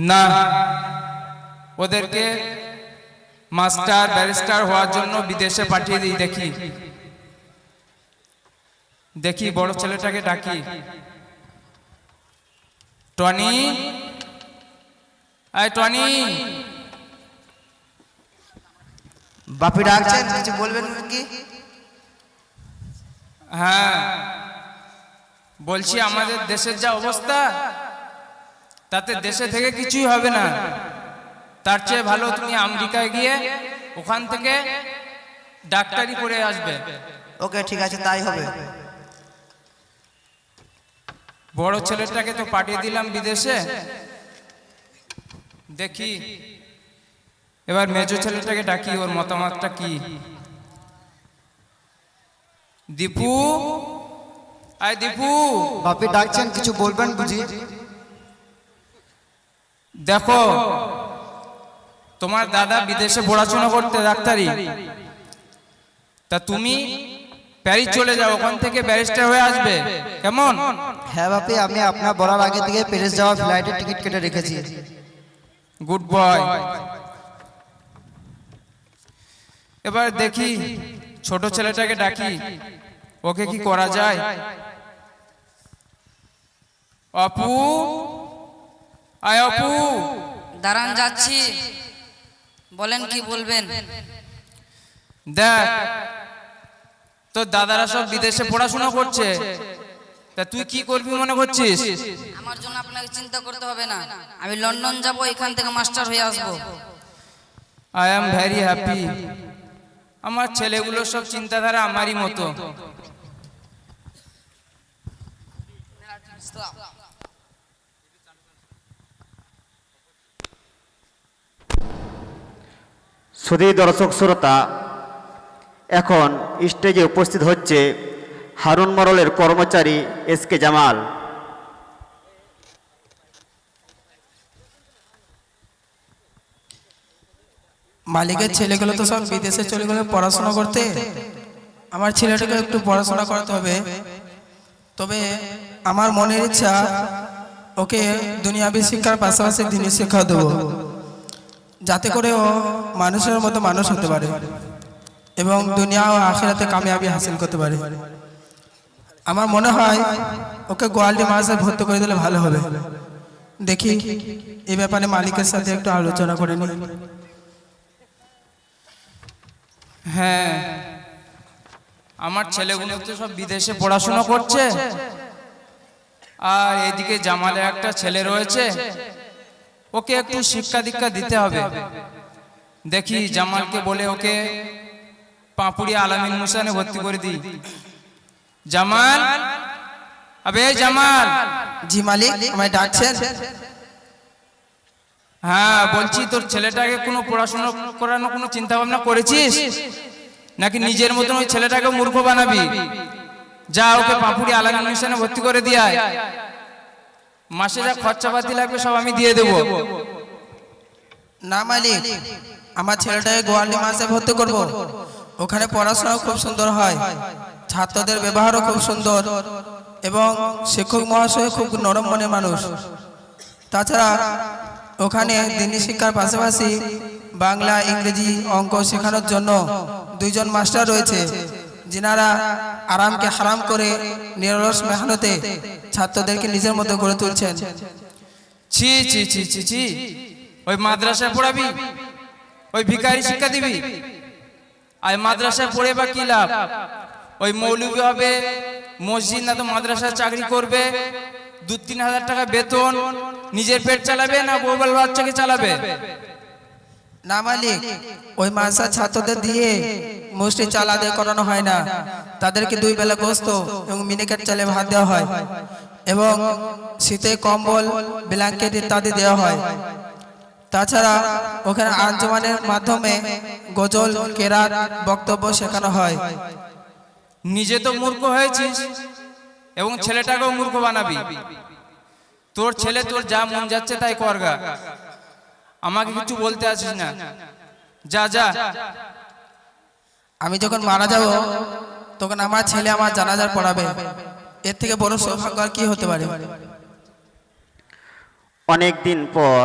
না। ওদেরকে master barrister হওয়ার জন্য বিদেশে পাঠিয়ে দিই দেখি। দেখি বড় ছেলেটাকে ডাকি। টনি? আয় টনি। বাপি ডাকছেন কিছু বলবেন কি হ্যাঁ। বলছি আমাদের দেশের যা অবস্থা তাতে দেশে থেকে কিছুই হবে না। তার চেয়ে ভালো তুমি আমেরিকায় গিয়ে ওখান থেকে ডাক্তারি করে আসবে। ওকে ঠিক আছে তাই হবে। বড় ছেলেটাকে তো পাঠিয়ে দিলাম বিদেশে। দেখি। এবার মেজো ছেলেটাকে ডাকি ওর মতামতটা কি? দীপু। আয় দীপু। বাপি ডাকছেন কিছু বলবেন বুঝি? দেখো তোমার দাদা বিদেশে পড়াশোনা করতে ডাক্তারি। তা তুমি প্যারিস চলে যাও ওখান থেকে ব্যারিস্টার হয়ে আসবে। কেমন? হ্যাঁ বাপি আমি আপনার বলার আগে থেকে প্যারিস যাওয়ার ফ্লাইটের টিকিট কেটে রেখেছি। Good boy. এবার দেখি ছোট ছেলেটাকে ডাকি। ওকে কি করা যায়? অপু? আয় অপু দাঁড়ান যাচ্ছি। বলেন কি বলবেন? দেখ তোর দাদারা সব বিদেশে পড়াশোনা করছে। তা তুই কি করবি মনে করছিস? আমার জন্য আপনাকে চিন্তা করতে হবে না। আমি লন্ডন যাব এখান থেকে মাস্টার হয়ে আসব। I am very happy. আমার ছেলেগুলো সব চিন্তাধারা আমারই মতো। সুধী দর্শক শ্রোতা এখন স্টেজে উপস্থিত হচ্ছে হারুন মরলের কর্মচারী এস কে জামাল। মালিকের ছেলেগুলো তো সব বিদেশে চলে গেলে পড়াশোনা করতে। আমার ছেলেটাকে একটু পড়াশোনা করাতে হবে। তবে আমার মনের ইচ্ছা ওকে দুনিয়াবী শিক্ষার পাশাপাশি দিনী শিক্ষা দেবো। যাতে করে ও মানুষের মতো মানুষ হতে পারে। এবং দুনিয়া ও আখেরাতে কামিয়াবি হাসিল করতে পারে। আমার মনে হয় ওকে গোয়ালটি মাসে ভর্তি করে দিলে ভালো হবে। দেখি এই ব্যাপারে মালিকের সাথে একটু আলোচনা করে নিই। হ্যাঁ। আমার ছেলেগুলো তো সব বিদেশে পড়াশোনা করছে। আর এদিকে জামালের একটা ছেলে রয়েছে। ওকে একটু শিক্ষা দীক্ষা দিতে হবে। দেখি জামালকে বলে ওকে পাঁপুড়ি আলামিন মুসানে ভর্তি করে দিই। জামাল? আবে জামাল! জি মালিক আমায় ডাকছেন? হ্যাঁ বলছি তোর ছেলেটাকে কোনো পড়াশোনা করানো কোনো চিন্তা ভাবনা করেছিস? নাকি নিজের মতন ওই ছেলেটাকে মূর্খ বানাবি? যা ওকে পাপুড়ি আলাদা মিশনে ভর্তি করে দিয়ে আয়। মাসে যা খরচাপাতি লাগবে সব আমি দিয়ে দেবো। না মালিক আমার ছেলেটাকে গোয়ালি মাসে ভর্তি করব। ওখানে পড়াশোনা খুব সুন্দর হয়। ছাত্রদের ব্যবহারও খুব সুন্দর এবং শিক্ষক মহাশয় খুব নরম মনের মানুষ। তাছাড়া ওখানে দিনী শিক্ষার পাশাপাশি বাংলা ইংরেজি অঙ্ক শেখানোর জন্য দুইজন মাস্টার রয়েছে। যিনারা আরামকে হারাম করে নিরলস মেহনতে ছাত্রদেরকে নিজের মতো গড়ে তুলছেন। ছি ছি ছি ছি ছি। ওই মাদ্রাসায় পড়াবি? ওই ভিকারি শিক্ষা দিবি? আর মাদ্রাসায় পড়ে বা কি লাভ? ওই মৌলবী হবে মসজিদ না তো মাদ্রাসায় চাকরি করবে দু তিন হাজার টাকা বেতন, নিজের পেট চালাবে না বৌবাল বাচ্চাকে চালাবে? না মালিক, ওই মাসা ছাত্রদের দিয়ে মুষ্টি চাল আদায় করানো হয় না। তাদেরকে দুই বেলা গোস্ত এবং মিনিকেট চালে ভাত দেওয়া হয় এবং শীতে কম্বল, ব্ল্যাঙ্কেট ইত্যাদি দেওয়া হয়। তাছাড়া ওখানে আঞ্জমানের মাধ্যমে গজল, কেরাত, বক্তব্য শেখানো হয়। নিজে তো মূর্খ হয়েছিস এবং ছেলেটাকেও মূর্খ বানাবি। তোর ছেলে তোর যা মন যাচ্ছে তাই করগা আমাকে কিছু বলতে আসিস না। যা যা। আমি যখন মারা যাব তখন আমার ছেলে আমার জানাজার পড়াবে। এর থেকে বড় সৌভাগ্য আর কি হতে পারে? অনেক দিন পর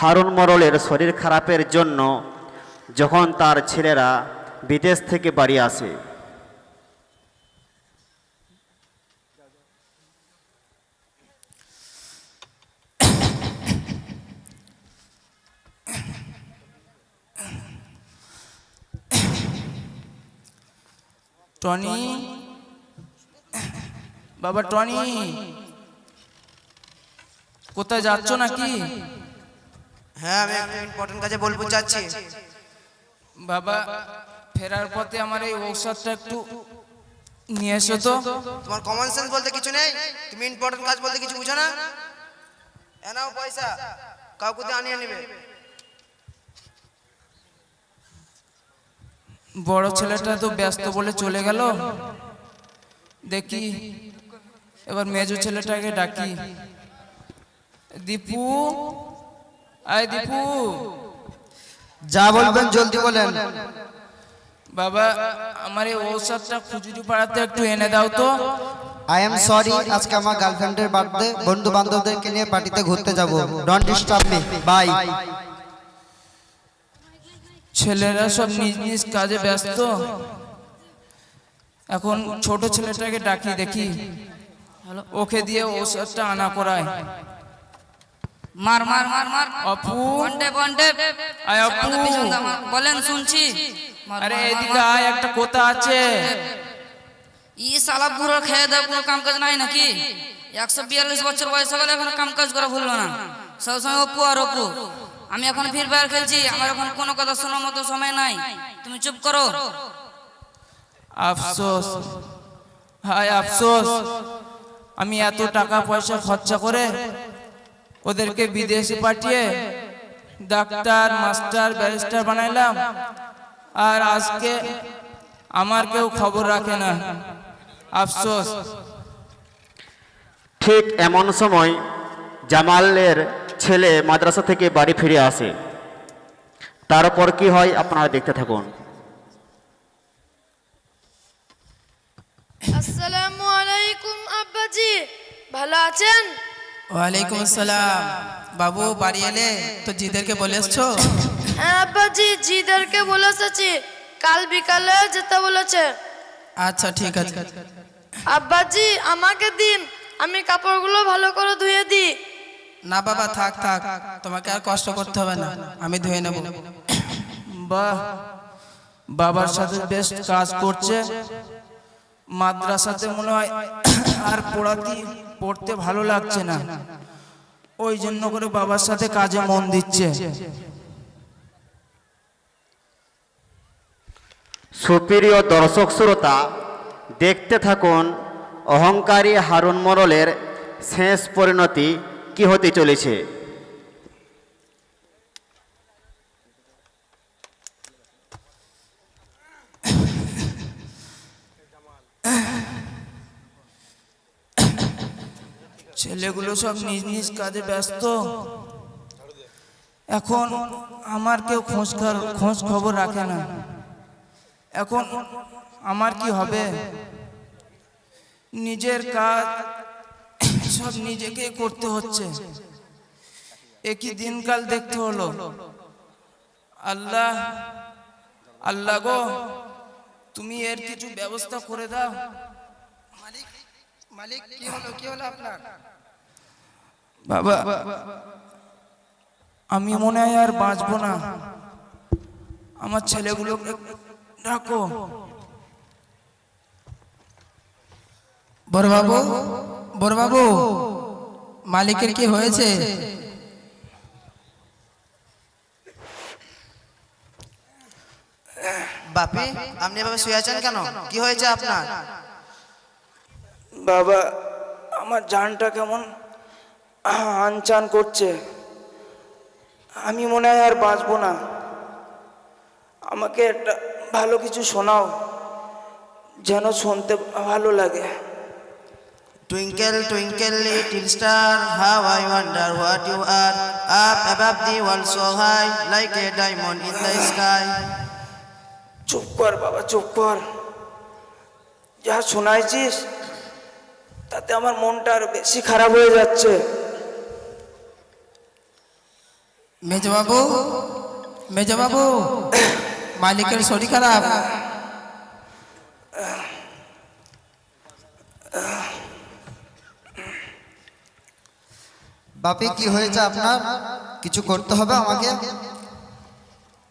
হারুন মরলের শরীর খারাপের জন্য যখন তার ছেলেরা বিদেশ থেকে বাড়ি আসে টনি। বাবা টনি। কোথায় যাচ্ছ নাকি? হ্যাঁ আমি একটা ইম্পর্টেন্ট কাজে বলব চাচ্ছি। বাবা ফেরার পথে আমার এই ঔষধটা একটু নিয়ে এসো তো। তোমার কমন সেন্স বলতে কিছু নেই? তুমি ইম্পর্টেন্ট কাজ বলতে কিছু বুঝো না? এ নাও পয়সা। কাউকে দিয়ে আনিয়ে নেবে। বড় ছেলেটা তো ব্যস্ত বলে চলে গেল। দেখি। এবার মেজো ছেলেটাকে ডাকি। দীপু। আয় দীপু। যা বলবেন জলদি বলেন। বাবা আমার এই ঔষধটা খুচুরি পাড়াতে একটু এনে দাও তো। আই এম সরি আজকে আমার গার্লফ্রেন্ডের বার্থডে বন্ধু বান্ধবদেরকে নিয়ে পার্টিতে ঘুরতে যাব। ডোন্ট ডিস্টার্ব মি বাই ছেলেরা সব নিজ নিজ কাজে ব্যস্ত। এখন ছোট ছেলেটাকে ডাকি দেখি ওকে দিয়ে ঔষধটা আনা করায়। মার মার মার মার। অপু। আয় অপু। বলেন শুনছি। আরে মার, মার, এদিকে আয় একটা কোথা আছে? ই সালা পুরো খেয়ে দেয় কোনো কাম কাজ নাই নাকি? একশো বিয়াল্লিশ বছর বয়স হয়ে গেলে এখন কাম কাজ করা ভুললো না। সবসময় অপু আর অপু। আমি এখন ফ্রি ফায়ার খেলছি আমার এখন কোনো কথা শোনার মতো সময় নাই। তুমি চুপ করো। আফসোস। হায় আফসোস। আমি এত টাকা পয়সা খরচা করে ওদেরকে বিদেশে পাঠিয়ে ডাক্তার মাস্টার ব্যারিস্টার বানাইলাম আর আজকে আমার কেউ খবর রাখে না। আফসোস। ঠিক এমন সময় জামালের ছেলে মাদ্রাসা থেকে বাড়ি ফিরে আসে। তারপর কি হয় আপনারা দেখতে থাকুন। আসসালামু আলাইকুম আব্বাজি ভালো আছেন? ওয়ালাইকুম আসসালাম। বাবু বাড়ি এলে তো জিদেরকে বলে এসছো? হ্যাঁ আব্বাজি জিদেরকে বলে এসেছি। কাল বিকালে যেতে বলেছে। আচ্ছা ঠিক আছে। আব্বাজি আমাকে দিন। আমি কাপড়গুলো ভালো করে ধুয়ে দিই। না বাবা থাক থাক। তোমাকে আর কষ্ট করতে হবে না। আমি ধুয়ে নেব। বাহ। বাবার সাথে বেশ কাজ করছে। মাদ্রাসাতে মনে হয় আর পড়াতে পড়তে ভালো লাগছে না। ওই জন্য করে বাবার সাথে কাজে মন দিচ্ছে। সুপ্রিয় দর্শক শ্রোতা দেখতে থাকুন অহংকারী হারুন মরলের শেষ পরিণতি। কি হতে চলেছে? ছেলেগুলো সব নিজ নিজ কাজে ব্যস্ত। এখন আমার কেউ খোঁজ খোঁজ খবর রাখে না। এখন আমার কি হবে? নিজের কাজ সব নিজেকে করতে হচ্ছে। একই দিনকাল দেখতে হলো। আল্লাহ আল্লাহ গো তুমি এর কিছু ব্যবস্থা করে দাও। মালিক মালিক কি হলো কি হলো আপনার? বাবা আমি মনে হয় আর বাঁচবো না। আমার ছেলেগুলোকে ডাকো। বড়বাবু বড়বাবু মালিকের কি হয়েছে? বাপি আপনি এভাবে শুয়ে আছেন কেন? কি হয়েছে আপনার? বাবা আমার জানটা কেমন আনচান করছে। আমি মনে হয় আর বাঁচবো না। আমাকে একটা ভালো কিছু শোনাও যেন শুনতে ভালো লাগে। Twinkle, twinkle, little star, how I wonder what you are. Up above the world so high, like a diamond in the sky. চুপ কর বাবা চুপ কর যা শোনাইছিস তাতে আমার মনটা আরও বেশি খারাপ হয়ে যাচ্ছে মেজবাবু মেজবাবু মালিকের শরীর খারাপ বাপি কি হয়েছে আপনার? কিছু করতে হবে আমাকে?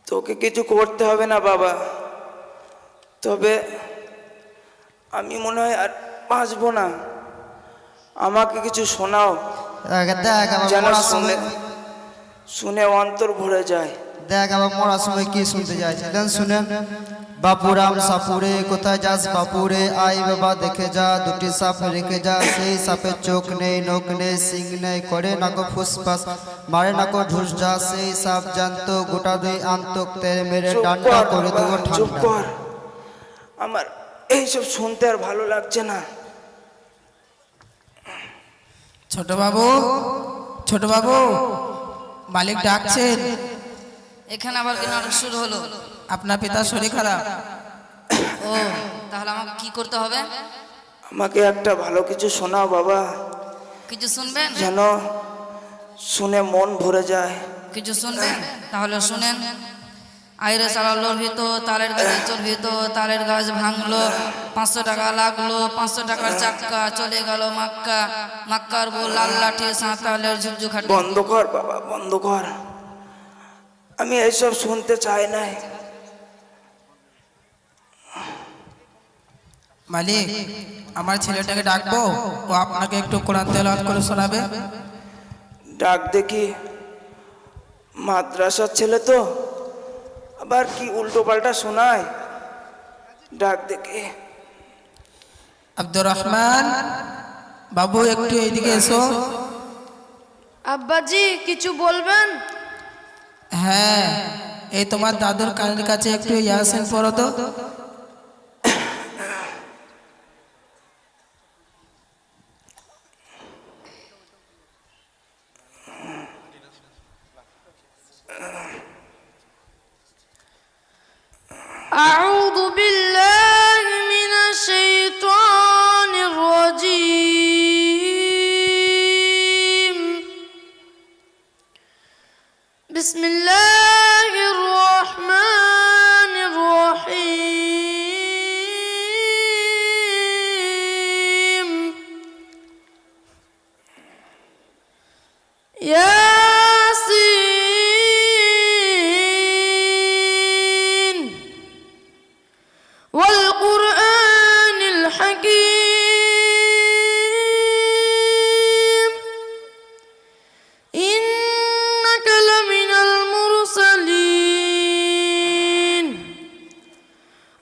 তোকে কিছু করতে হবে না বাবা। তবে আমি মনে হয় আর বাঁচবো না। আমাকে কিছু শোনাও। যেন শুনে শুনে অন্তর ভরে যায়। দেখ আমার মরার সময় কি শুনতে চাইছিলেন শুনেন। বাপুরাম সাপুরে কোথায় যাস বাপুরে? আই বাবা দেখে যা দুটি সাপ রেখে যা সেই সাপের চোখ নেই নখ নেই সিং নেই করে না কো ফুসফাস মারে না কো ঢুস যা সেই সাপ জানতো গোটা দুই আন্তক তেরে মেরে ডান্ডা করে দেবো চুপ ঠান্ডা। কর। আমার এইসব শুনতে আর ভালো লাগছে না। ছোট বাবু ছোট বাবু মালিক ডাকছেন। এখানে আবার কি নাটক শুরু হলো। আপনার পিতার শরীর খারাপ ও তাহলে আমাকে কি করতে হবে? আমাকে একটা ভালো কিছু শোনাও বাবা। কিছু শুনবেন? যেন শুনে মন ভরে যায়। কিছু শুনবেন? তাহলে শুনেন। আইরে চালালোর ভিতর তালের গাছ চলবি তো তালের গাছ ভাঙলো পাঁচশো টাকা লাগল পাঁচশো টাকার চাক্কা চলে গেল মাক্কা। মাক্কার বউ লাল লাঠি সাঁতালের ঝুকঝুকাটি বন্ধ কর বাবা বন্ধ কর। আমি এইসব শুনতে চাই নাই। মালিক আমার ছেলেটাকে ডাকবো? ও আপনাকে একটু কোরআন তেলাওয়াত করে শোনাবে? ডাক দেখি। মাদ্রাসার ছেলে তো। আবার কি উল্টো পাল্টা শোনায়? ডাক দেখি। আব্দুর রহমান বাবু একটু এইদিকে এসো। আব্বাজি কিছু বলবেন? হ্যাঁ এই তোমার দাদুর কানের কাছে একটু ইয়াসিন পড়ো তো। أعوذ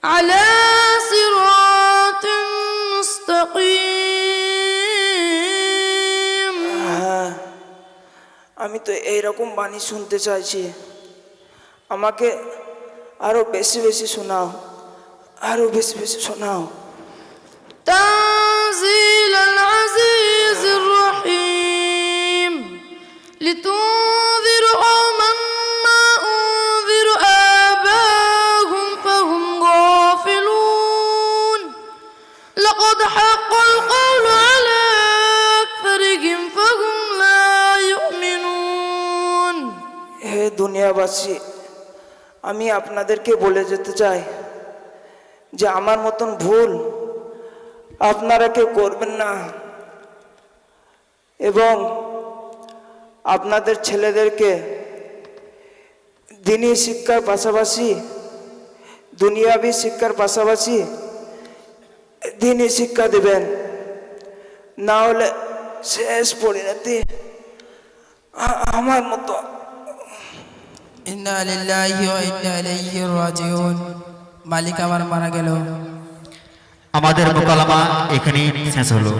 على صراط مستقيم হ্যাঁ আমি তো এইরকম বাণী শুনতে চাইছি আমাকে আরো বেশি বেশি শোনাও আরো বেশি বেশি শোনাও تنزيل العزيز الرحيم لتنذر لقد حق القول على أكثرهم فهم لا يؤمنون হে দুনিয়াবাসী আমি আপনাদেরকে বলে যেতে চাই যে আমার মতন ভুল আপনারা কেউ করবেন না এবং আপনাদের ছেলেদেরকে দিনী শিক্ষার পাশাপাশি দুনিয়াবি শিক্ষার পাশাপাশি দিনী শিক্ষা দেবেন। না হলে শেষ পরিণতি আমার মতো। ইন্না লিল্লাহি ওয়া ইন্না ইলাইহি রাজিউন। মালিক আমার মারা গেল। আমাদের মোকালামা এখানেই শেষ হলো।